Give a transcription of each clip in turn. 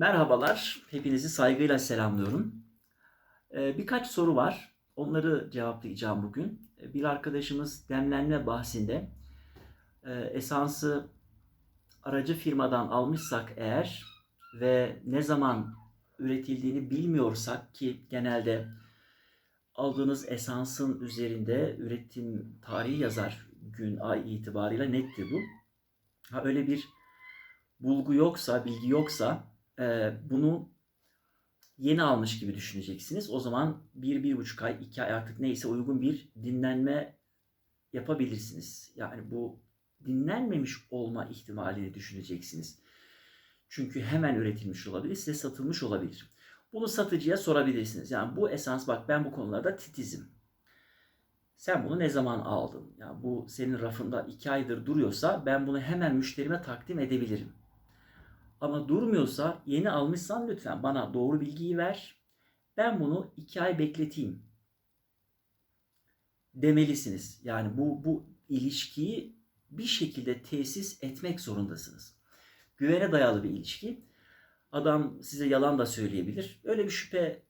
Merhabalar, hepinizi saygıyla selamlıyorum. Ee, birkaç soru var, onları cevaplayacağım bugün. Ee, Bir arkadaşımız demlenme bahsinde e, esansı aracı firmadan almışsak eğer ve ne zaman üretildiğini bilmiyorsak ki genelde aldığınız esansın üzerinde üretim tarihi yazar gün ay itibarıyla nettir bu. Ha öyle bir bulgu yoksa, bilgi yoksa e, bunu yeni almış gibi düşüneceksiniz. O zaman bir, bir buçuk ay, iki ay artık neyse uygun bir dinlenme yapabilirsiniz. Yani bu dinlenmemiş olma ihtimalini düşüneceksiniz. Çünkü hemen üretilmiş olabilir, size satılmış olabilir. Bunu satıcıya sorabilirsiniz. Yani bu esans bak ben bu konularda titizim. Sen bunu ne zaman aldın? Yani bu senin rafında iki aydır duruyorsa ben bunu hemen müşterime takdim edebilirim. Ama durmuyorsa yeni almışsan lütfen bana doğru bilgiyi ver. Ben bunu iki ay bekleteyim. Demelisiniz. Yani bu, bu ilişkiyi bir şekilde tesis etmek zorundasınız. Güvene dayalı bir ilişki. Adam size yalan da söyleyebilir. Öyle bir şüphe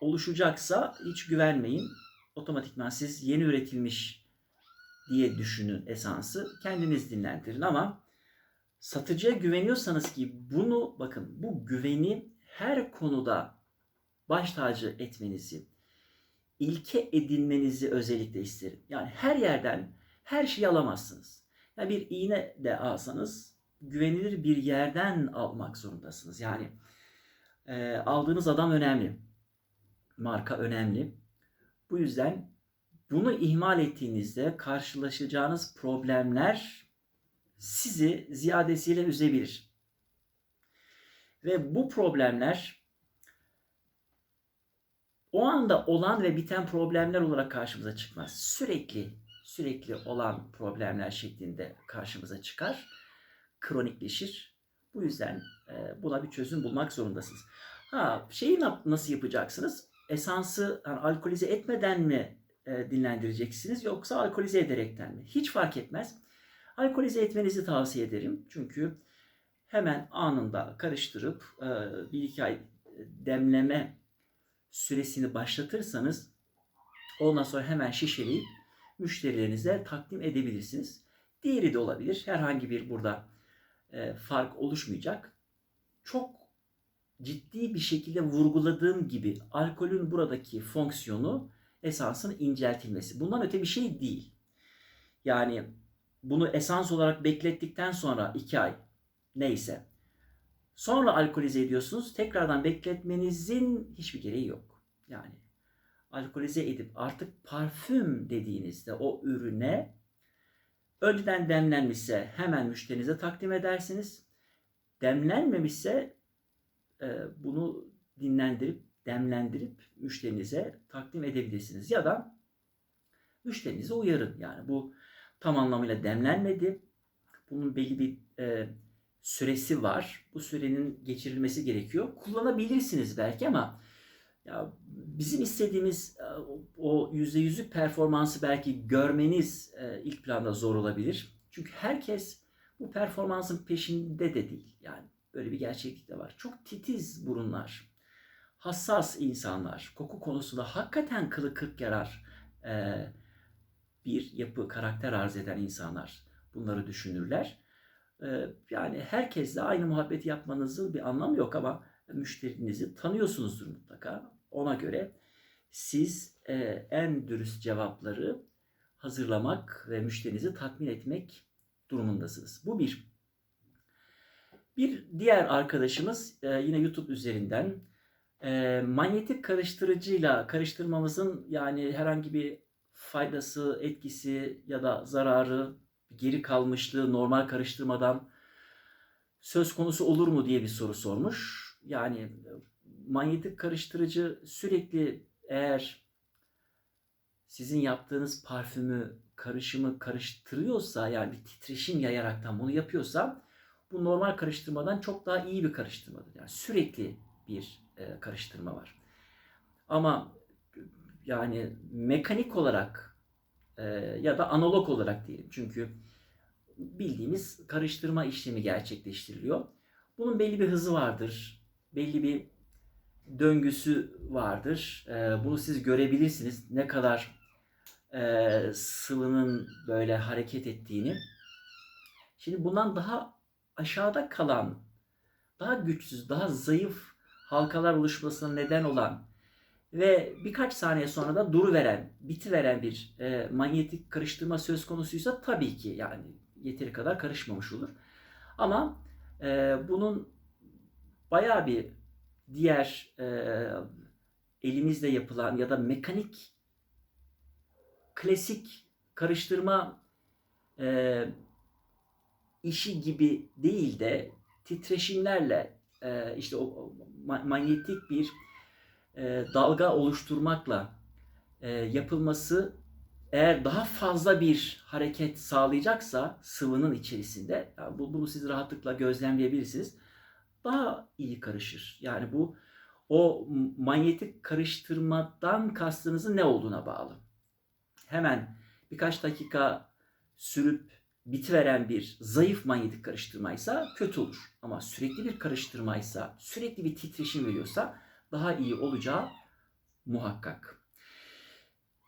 oluşacaksa hiç güvenmeyin. Otomatikman siz yeni üretilmiş diye düşünün esansı. Kendiniz dinlendirin ama satıcıya güveniyorsanız ki bunu bakın bu güveni her konuda baş tacı etmenizi, ilke edinmenizi özellikle isterim. Yani her yerden her şeyi alamazsınız. Yani bir iğne de alsanız güvenilir bir yerden almak zorundasınız. Yani e, aldığınız adam önemli. Marka önemli. Bu yüzden bunu ihmal ettiğinizde karşılaşacağınız problemler sizi ziyadesiyle üzebilir. Ve bu problemler o anda olan ve biten problemler olarak karşımıza çıkmaz. Sürekli sürekli olan problemler şeklinde karşımıza çıkar. Kronikleşir. Bu yüzden e, buna bir çözüm bulmak zorundasınız. Ha, şeyi nasıl yapacaksınız? Esansı yani alkolize etmeden mi e, dinlendireceksiniz yoksa alkolize ederekten mi? Hiç fark etmez. Alkolize etmenizi tavsiye ederim. Çünkü hemen anında karıştırıp e, bir iki ay demleme süresini başlatırsanız ondan sonra hemen şişeleyip müşterilerinize takdim edebilirsiniz. Diğeri de olabilir. Herhangi bir burada e, fark oluşmayacak. Çok ciddi bir şekilde vurguladığım gibi alkolün buradaki fonksiyonu esansın inceltilmesi. Bundan öte bir şey değil. Yani bunu esans olarak beklettikten sonra iki ay neyse sonra alkolize ediyorsunuz. Tekrardan bekletmenizin hiçbir gereği yok. Yani alkolize edip artık parfüm dediğinizde o ürüne önceden demlenmişse hemen müşterinize takdim edersiniz. Demlenmemişse e, bunu dinlendirip demlendirip müşterinize takdim edebilirsiniz. Ya da müşterinize uyarın. Yani bu tam anlamıyla demlenmedi. Bunun belli bir e, süresi var. Bu sürenin geçirilmesi gerekiyor. Kullanabilirsiniz belki ama ya bizim istediğimiz o yüzde yüzlük performansı belki görmeniz ilk planda zor olabilir. Çünkü herkes bu performansın peşinde de değil. Yani böyle bir gerçeklik de var. Çok titiz burunlar, hassas insanlar, koku konusunda hakikaten kılı kırk yarar bir yapı, karakter arz eden insanlar bunları düşünürler. Yani herkesle aynı muhabbeti yapmanızın bir anlamı yok ama müşterinizi tanıyorsunuzdur mutlaka. Ona göre siz e, en dürüst cevapları hazırlamak ve müşterinizi tatmin etmek durumundasınız. Bu bir. Bir diğer arkadaşımız e, yine YouTube üzerinden e, manyetik karıştırıcıyla karıştırmamızın yani herhangi bir faydası, etkisi ya da zararı, geri kalmışlığı normal karıştırmadan söz konusu olur mu diye bir soru sormuş. Yani manyetik karıştırıcı sürekli eğer sizin yaptığınız parfümü, karışımı karıştırıyorsa yani bir titreşim yayaraktan bunu yapıyorsa bu normal karıştırmadan çok daha iyi bir karıştırmadır. Yani sürekli bir e, karıştırma var. Ama yani mekanik olarak e, ya da analog olarak diyelim. Çünkü bildiğimiz karıştırma işlemi gerçekleştiriliyor. Bunun belli bir hızı vardır. Belli bir döngüsü vardır. Ee, bunu siz görebilirsiniz. Ne kadar e, sıvının böyle hareket ettiğini. Şimdi bundan daha aşağıda kalan, daha güçsüz, daha zayıf halkalar oluşmasına neden olan ve birkaç saniye sonra da duru veren, biti veren bir e, manyetik karıştırma söz konusuysa tabii ki yani yeteri kadar karışmamış olur. Ama e, bunun bayağı bir diğer e, elimizle yapılan ya da mekanik klasik karıştırma e, işi gibi değil de titreşimlerle e, işte o, o manyetik bir e, dalga oluşturmakla e, yapılması eğer daha fazla bir hareket sağlayacaksa sıvının içerisinde yani bu, bunu siz rahatlıkla gözlemleyebilirsiniz. Daha iyi karışır. Yani bu o manyetik karıştırmadan kastınızın ne olduğuna bağlı. Hemen birkaç dakika sürüp bitiveren bir zayıf manyetik karıştırmaysa kötü olur. Ama sürekli bir karıştırmaysa, sürekli bir titreşim veriyorsa daha iyi olacağı muhakkak.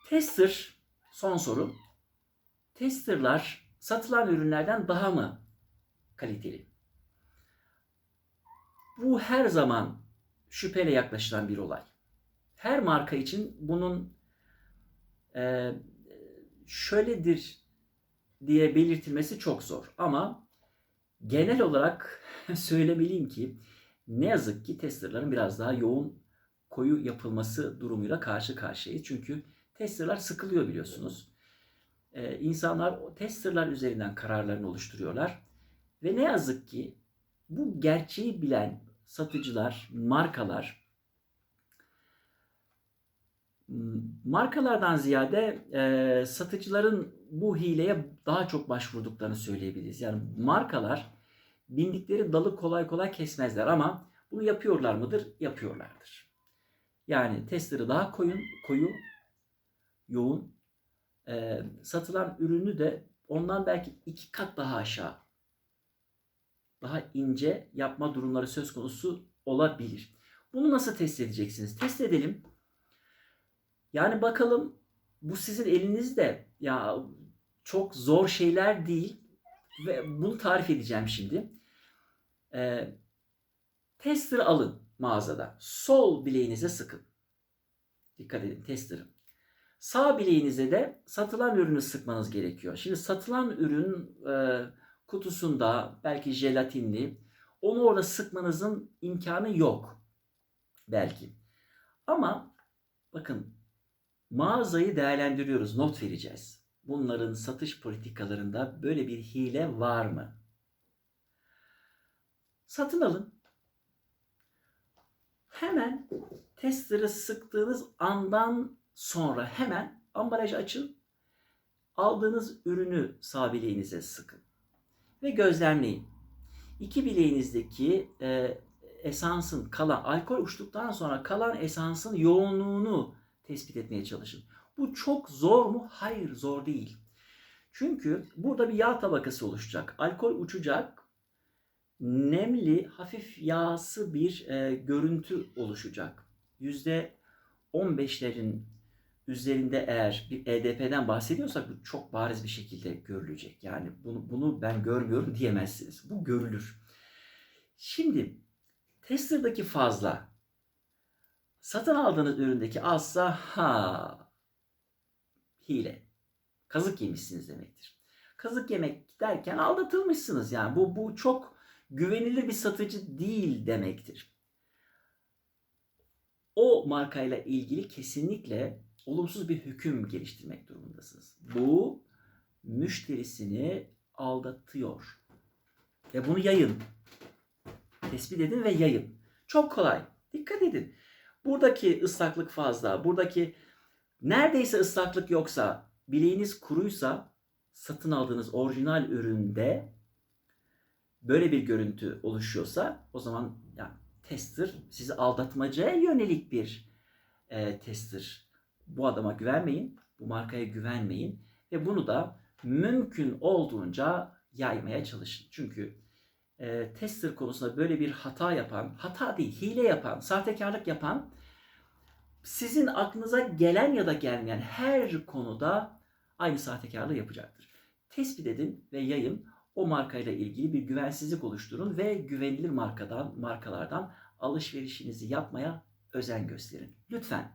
Tester, son soru. Testerlar satılan ürünlerden daha mı kaliteli? Bu her zaman şüpheyle yaklaşılan bir olay. Her marka için bunun e, şöyledir diye belirtilmesi çok zor. Ama genel olarak söylemeliyim ki ne yazık ki testerların biraz daha yoğun koyu yapılması durumuyla karşı karşıyayız. Çünkü testerlar sıkılıyor biliyorsunuz. Ee, insanlar testerlar üzerinden kararlarını oluşturuyorlar. Ve ne yazık ki bu gerçeği bilen satıcılar, markalar markalardan ziyade e, satıcıların bu hileye daha çok başvurduklarını söyleyebiliriz. Yani markalar bindikleri dalı kolay kolay kesmezler ama bunu yapıyorlar mıdır? Yapıyorlardır. Yani testleri daha koyun, koyu, yoğun, e, satılan ürünü de ondan belki iki kat daha aşağı, daha ince yapma durumları söz konusu olabilir. Bunu nasıl test edeceksiniz? Test edelim. Yani bakalım bu sizin elinizde ya çok zor şeyler değil ve bunu tarif edeceğim şimdi. E, tester alın mağazada. Sol bileğinize sıkın. Dikkat edin tester'ı. Sağ bileğinize de satılan ürünü sıkmanız gerekiyor. Şimdi satılan ürün e, kutusunda belki jelatinli. Onu orada sıkmanızın imkanı yok. Belki. Ama bakın mağazayı değerlendiriyoruz. Not vereceğiz. Bunların satış politikalarında böyle bir hile var mı? Satın alın. Hemen tester'ı sıktığınız andan sonra hemen ambalajı açın. Aldığınız ürünü sağ bileğinize sıkın. Ve gözlemleyin. İki bileğinizdeki e, esansın kalan, alkol uçtuktan sonra kalan esansın yoğunluğunu tespit etmeye çalışın. Bu çok zor mu? Hayır zor değil. Çünkü burada bir yağ tabakası oluşacak. Alkol uçacak nemli, hafif yağsı bir e, görüntü oluşacak. %15'lerin üzerinde eğer bir EDP'den bahsediyorsak bu çok bariz bir şekilde görülecek. Yani bunu, bunu ben görmüyorum diyemezsiniz. Bu görülür. Şimdi tester'daki fazla satın aldığınız üründeki azsa ha hile. Kazık yemişsiniz demektir. Kazık yemek derken aldatılmışsınız yani. Bu bu çok güvenilir bir satıcı değil demektir. O markayla ilgili kesinlikle olumsuz bir hüküm geliştirmek durumundasınız. Bu müşterisini aldatıyor. Ve bunu yayın. Tespit edin ve yayın. Çok kolay. Dikkat edin. Buradaki ıslaklık fazla. Buradaki neredeyse ıslaklık yoksa, bileğiniz kuruysa satın aldığınız orijinal üründe böyle bir görüntü oluşuyorsa o zaman yani tester sizi aldatmacaya yönelik bir e, tester. Bu adama güvenmeyin, bu markaya güvenmeyin ve bunu da mümkün olduğunca yaymaya çalışın. Çünkü e, tester konusunda böyle bir hata yapan, hata değil, hile yapan, sahtekarlık yapan sizin aklınıza gelen ya da gelmeyen her konuda aynı sahtekarlığı yapacaktır. Tespit edin ve yayın. O markayla ilgili bir güvensizlik oluşturun ve güvenilir markadan, markalardan alışverişinizi yapmaya özen gösterin. Lütfen